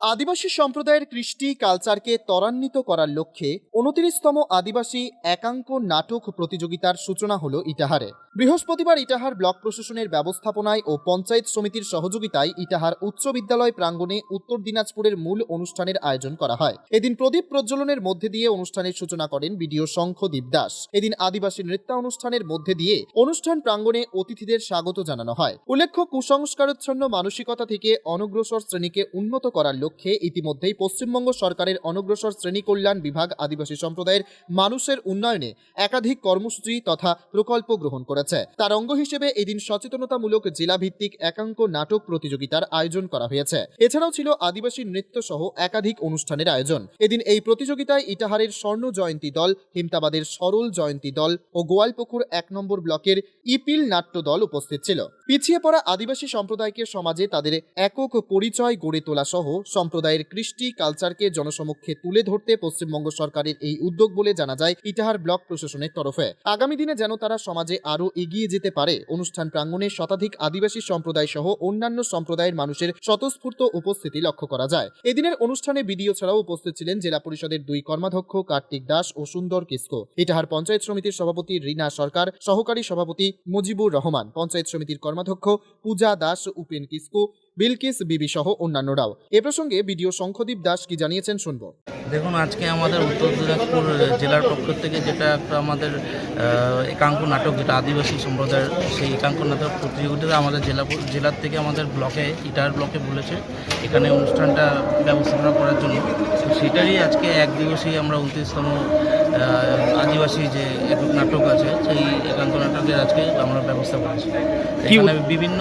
আদিবাসী সম্প্রদায়ের কৃষ্টি কালচারকে ত্বরান্বিত করার লক্ষ্যে উনত্রিশতম আদিবাসী একাঙ্ক নাটক প্রতিযোগিতার সূচনা হল ইটাহারে। বৃহস্পতিবার ইটাহার ব্লক প্রশাসনের ব্যবস্থাপনায় ও পঞ্চায়েত সমিতির সহযোগিতায় ইটাহার উচ্চ বিদ্যালয় প্রাঙ্গণে উত্তর দিনাজপুরের মূল অনুষ্ঠানের আয়োজন করা হয়। এদিন প্রদীপ প্রজ্বলনের মধ্যে দিয়ে অনুষ্ঠানের সূচনা করেন বিডিও শঙ্খদীপ দাস। এদিন আদিবাসী নৃত্যানুষ্ঠানের মধ্যে দিয়ে অনুষ্ঠান প্রাঙ্গণে অতিথিদের স্বাগত জানানো হয়। উল্লেখ্য কুসংস্কারচ্ছন্ন মানসিকতা থেকে অনগ্রসর শ্রেণীকে উন্নত করার লক্ষ্যে ইতিমধ্যেই পশ্চিমবঙ্গ সরকারের অনগ্রসর শ্রেণি কল্যাণ বিভাগ আদিবাসী সম্প্রদায়ের মানুষের উন্নয়নে একাধিক কর্মসূচি তথা প্রকল্প গ্রহণ করেছে। তার অঙ্গ হিসেবে এদিন সচেতনতামূলক জেলাভিত্তিক একাঙ্ক নাটক প্রতিযোগিতার আয়োজন করা হয়েছে। এছাড়াও ছিল আদিবাসী নৃত্য সহ একাধিক অনুষ্ঠানের আয়োজন। এদিন এই প্রতিযোগিতায় ইটাহারের স্বর্ণ জয়ন্তী দল, হিমতাবাদের সরল জয়ন্তী দল ও গোয়ালপুকুর এক নম্বর ব্লকের ইপিল নাট্য দল উপস্থিত ছিল। পিছিয়ে পড়া আদিবাসী সম্প্রদায়কে সমাজে তাদের একক পরিচয় গড়ে তোলা সহ সম্প্রদায়ের কৃষ্টি কালচারকে জনসমক্ষে তুলে ধরতে পশ্চিমবঙ্গ সরকারের এই উদ্যোগ বলে জানা যায় ইটাহার ব্লক প্রশাসনের তরফে। আগামী দিনে যেন তারা সমাজে আরও এগিয়ে যেতে পারে, অনুষ্ঠান প্রাঙ্গণে শতাধিক আদিবাসী সম্প্রদায় সহ অন্যান্য সম্প্রদায়ের মানুষের স্বতঃস্ফূর্ত উপস্থিতি লক্ষ্য করা যায়। এদিনের অনুষ্ঠানে বিডিও ছাড়াও উপস্থিত ছিলেন জেলা পরিষদের দুই কর্মাধ্যক্ষ কার্তিক দাস ও সুন্দর কিস্কো। ইটাহার পঞ্চায়েত সমিতির সভাপতি রীনা সরকার, সহকারী সভাপতি মুজিবুর রহমান, পঞ্চায়েত সমিতির কর্মাধ্যক্ষ পূজা দাস, উপেন কিস্কু বিলকিস বিবি সহ অন্যান্যরাও। এ প্রসঙ্গে বিডিও শঙ্খদীপ দাস কি জানিয়েছেন শুনব। দেখুন আজকে আমাদের উত্তর দিনাজপুর জেলার পক্ষ থেকে যেটা একটা আমাদের একাঙ্ক নাটক যেটা আদিবাসী সম্প্রদায়ের সেই একাঙ্ক নাটক প্রতিযোগিতাতে আমাদের জেলা জেলার থেকে আমাদের ব্লকে ইটার ব্লকে বলেছে এখানে অনুষ্ঠানটা ব্যবস্থাপনা করার জন্য। তো সেটারই আজকে এক দিবসেই আমরা উনত্রিশতম আদিবাসী যে একক নাটক আছে সেই একাঙ্ক নাটকের আজকে আমরা ব্যবস্থা করেছি। এখানে বিভিন্ন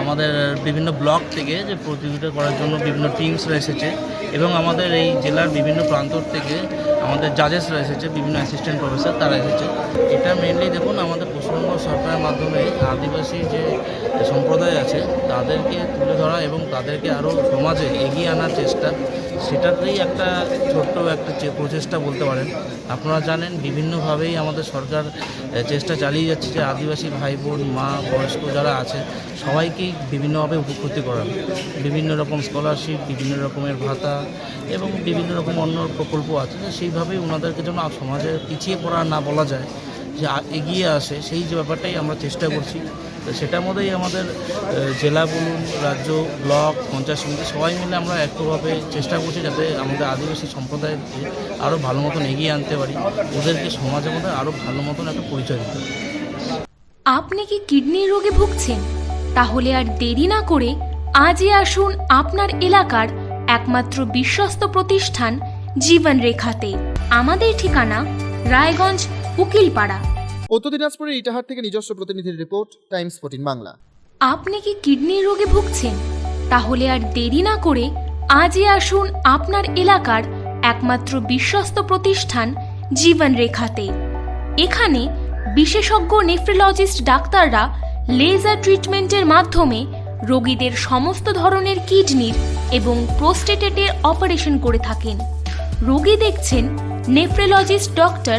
আমাদের বিভিন্ন ব্লক থেকে যে প্রতিযোগিতা করার জন্য বিভিন্ন টিমসরা এসেছে এবং আমাদের এই জেলার বিভিন্ন প্রান্ত থেকে আমাদের জাজেসরা এসেছে, বিভিন্ন অ্যাসিস্ট্যান্ট প্রফেসর তারা এসেছে। এটা মেনলি দেখুন, আমাদের পশ্চিমবঙ্গ সরকারের মাধ্যমে আদিবাসী যে সম্প্রদায় আছে, তাদেরকে তুলে ধরা এবং তাদেরকে আরও সমাজে এগিয়ে আনার চেষ্টা সেটাতেই একটা ছোট্ট একটা প্রচেষ্টা বলতে পারেন। আপনারা জানেন বিভিন্নভাবেই আমাদের সরকার চেষ্টা চালিয়ে যাচ্ছে যে আদিবাসী ভাই বোন মা, বয়স্ক যারা আছে, সবাইকেই বিভিন্নভাবে উপকৃত করা বিভিন্ন রকম স্কলারশিপ বিভিন্ন রকমের ভাতা এবং বিভিন্ন রকম অন্য প্রকল্প আছে সেইভাবেই ওনাদেরকে যেন সমাজে পিছিয়ে পড়া না বলা যায়, যে এগিয়ে আসে, সেই যে ব্যাপারটাই আমরা চেষ্টা করছি। তো সেটার মধ্যেই আমাদের জেলা বলুন, রাজ্য, ব্লক, পঞ্চায়েত সমিতি, সবাই মিলে আমরা একভাবে চেষ্টা করছি যাতে আমাদের আদিবাসী সম্প্রদায়কে আরও ভালো মতন এগিয়ে আনতে পারি, ওদেরকে সমাজের মধ্যে আরও ভালো মতন একটা পরিচয় দিতে আপনি কি কিডনির রোগে ভুগছেন? তাহলে আর দেরি না করে আজই আসুন আপনার এলাকার একমাত্র বিশ্বস্ত প্রতিষ্ঠান জীবন রেখাতে আমাদের ঠিকানা রায়গঞ্জ উকিলপাড়া। উত্তর দিনাজপুরের ইটাহার থেকে নিজস্ব প্রতিনিধির রিপোর্ট, টাইমস ফোর্টিন বাংলা। আপনি কি কিডনির রোগে ভুগছেন? তাহলে আর দেরি না করে আজই আসুন আপনার এলাকার একমাত্র বিশ্বস্ত প্রতিষ্ঠান জীবন রেখাতে এখানে বিশেষজ্ঞ নেফ্রোলজিস্ট ডাক্তাররা লেজার ট্রিটমেন্টের মাধ্যমে রোগীদের সমস্ত ধরনের কিডনির এবং প্রোস্টেটেটের অপারেশন করে থাকেন। রোগী দেখছেন nephrologist doctor